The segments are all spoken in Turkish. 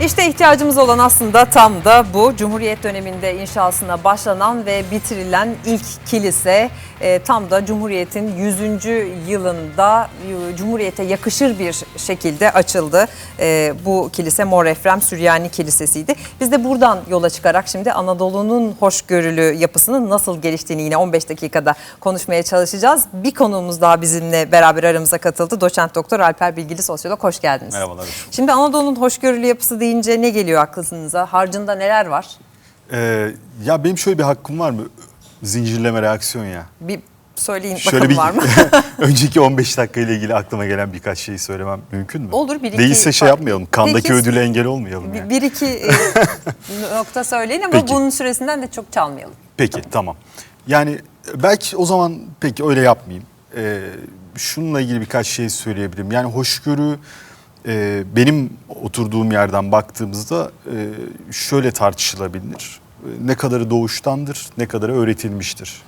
İşte ihtiyacımız olan aslında tam da bu. Cumhuriyet döneminde inşasına başlanan ve bitirilen ilk kilise e, tam da Cumhuriyet'in 100. yılında e, Cumhuriyet'e yakışır bir şekilde açıldı. E, bu kilise Mor Efrem Süryani Kilisesi'ydi. Biz de buradan yola çıkarak şimdi Anadolu'nun hoşgörülü yapısının nasıl geliştiğini yine 15 dakikada konuşmaya çalışacağız. Bir konuğumuz daha bizimle beraber aramıza katıldı. Doçent Doktor Alper Bilgili Sosyolog. Hoş geldiniz. Merhabalar. Şimdi Anadolu'nun hoşgörülü yapısı deyince ne geliyor aklınıza? Harcında neler var? Ee, ya benim şöyle bir hakkım var mı? Zincirleme reaksiyon ya. Bir söyleyin Şöyle bakalım bir var mı? önceki 15 dakika ile ilgili aklıma gelen birkaç şeyi söylemem mümkün mü? Olur, bir iki- Değilse şey yapmayalım. Kandaki Peki, ödüle engel olmayalım. yani. bir iki e, nokta söyleyin ama Peki. bunun süresinden de çok çalmayalım. Peki tamam. Yani belki o zaman peki öyle yapmayayım. Ee, şununla ilgili birkaç şey söyleyebilirim. Yani hoşgörü e, benim oturduğum yerden baktığımızda e, şöyle tartışılabilir. E, Ne kadarı doğuştandır, ne kadarı öğretilmiştir.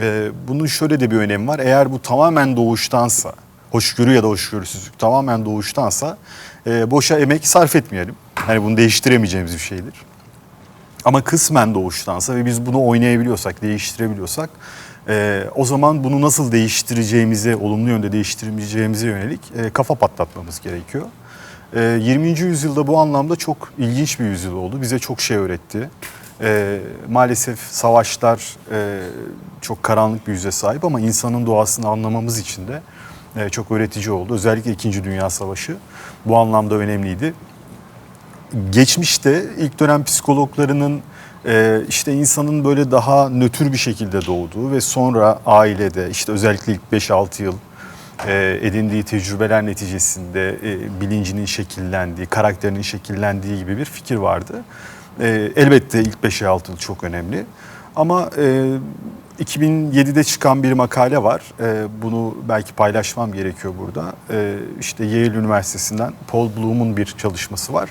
Ee, bunun şöyle de bir önemi var. Eğer bu tamamen doğuştansa, hoşgörü ya da hoşgörüsüzlük tamamen doğuştansa e, boşa emek sarf etmeyelim. Yani bunu değiştiremeyeceğimiz bir şeydir. Ama kısmen doğuştansa ve biz bunu oynayabiliyorsak, değiştirebiliyorsak e, o zaman bunu nasıl değiştireceğimize, olumlu yönde değiştireceğimize yönelik e, kafa patlatmamız gerekiyor. E, 20. yüzyılda bu anlamda çok ilginç bir yüzyıl oldu. Bize çok şey öğretti. E, maalesef savaşlar e, çok karanlık bir yüze sahip ama insanın doğasını anlamamız için de e, çok öğretici oldu. Özellikle 2. Dünya Savaşı bu anlamda önemliydi geçmişte ilk dönem psikologlarının e, işte insanın böyle daha nötr bir şekilde doğduğu ve sonra ailede işte özellikle ilk 5-6 yıl e, edindiği tecrübeler neticesinde e, bilincinin şekillendiği, karakterinin şekillendiği gibi bir fikir vardı. E, elbette ilk 5-6 yıl çok önemli ama e, 2007'de çıkan bir makale var. Bunu belki paylaşmam gerekiyor burada. E, işte Yale Üniversitesi'nden Paul Bloom'un bir çalışması var.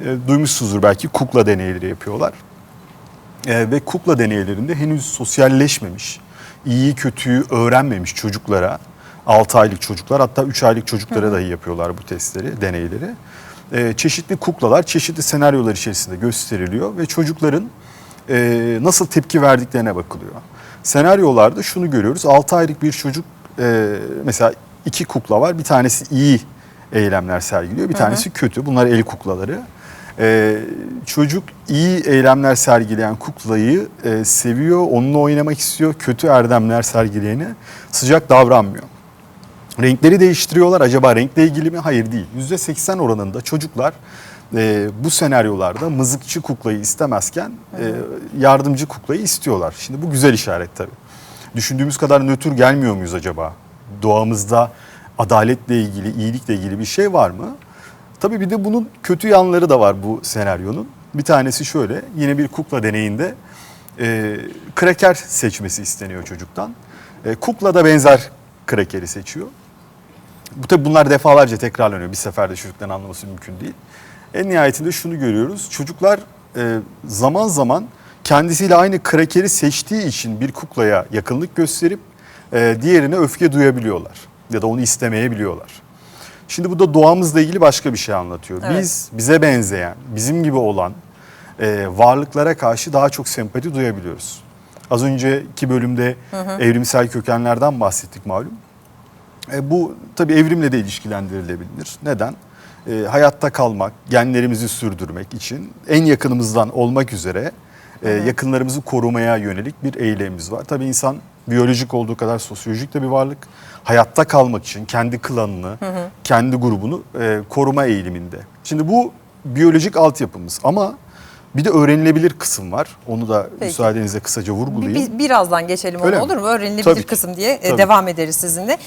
E, duymuşsunuzdur belki kukla deneyleri yapıyorlar. Ve kukla deneylerinde henüz sosyalleşmemiş, iyi kötüyü öğrenmemiş çocuklara, 6 aylık çocuklar hatta 3 aylık çocuklara dahi yapıyorlar bu testleri, deneyleri. E, çeşitli kuklalar çeşitli senaryolar içerisinde gösteriliyor ve çocukların e, nasıl tepki verdiklerine bakılıyor. Senaryolarda şunu görüyoruz, 6 aylık bir çocuk e, mesela iki kukla var, bir tanesi iyi eylemler sergiliyor, bir tanesi kötü. Bunlar el kuklaları. Ee, çocuk iyi eylemler sergileyen kuklayı e, seviyor, onunla oynamak istiyor. Kötü erdemler sergileyene sıcak davranmıyor. Renkleri değiştiriyorlar. Acaba renkle ilgili mi? Hayır değil. %80 oranında çocuklar e, bu senaryolarda mızıkçı kuklayı istemezken e, yardımcı kuklayı istiyorlar. Şimdi bu güzel işaret tabii. Düşündüğümüz kadar nötr gelmiyor muyuz acaba? Doğamızda adaletle ilgili, iyilikle ilgili bir şey var mı? Tabii bir de bunun kötü yanları da var bu senaryonun. Bir tanesi şöyle, yine bir kukla deneyinde e, kraker seçmesi isteniyor çocuktan. E, kukla da benzer krakeri seçiyor. Bu tabii bunlar defalarca tekrarlanıyor. Bir seferde çocukların anlaması mümkün değil. En nihayetinde şunu görüyoruz. Çocuklar e, zaman zaman kendisiyle aynı krakeri seçtiği için bir kuklaya yakınlık gösterip e, diğerine öfke duyabiliyorlar. Ya da onu istemeyebiliyorlar. Şimdi bu da doğamızla ilgili başka bir şey anlatıyor. Evet. Biz bize benzeyen, bizim gibi olan e, varlıklara karşı daha çok sempati duyabiliyoruz. Az önceki bölümde evrimsel kökenlerden bahsettik malum. E, bu tabii evrimle de ilişkilendirilebilir. Neden? E, hayatta kalmak, genlerimizi sürdürmek için en yakınımızdan olmak üzere e, yakınlarımızı korumaya yönelik bir eylemimiz var. Tabii insan biyolojik olduğu kadar sosyolojik de bir varlık. Hayatta kalmak için kendi klanını, kendi grubunu e, koruma eğiliminde. Şimdi bu biyolojik altyapımız ama bir de öğrenilebilir kısım var. Onu da Peki. müsaadenizle kısaca vurgulayayım. bir- birazdan geçelim Öyle onu mi? olur mu? Öğrenilebilir Tabii kısım diye e, Tabii. devam ederiz sizinle.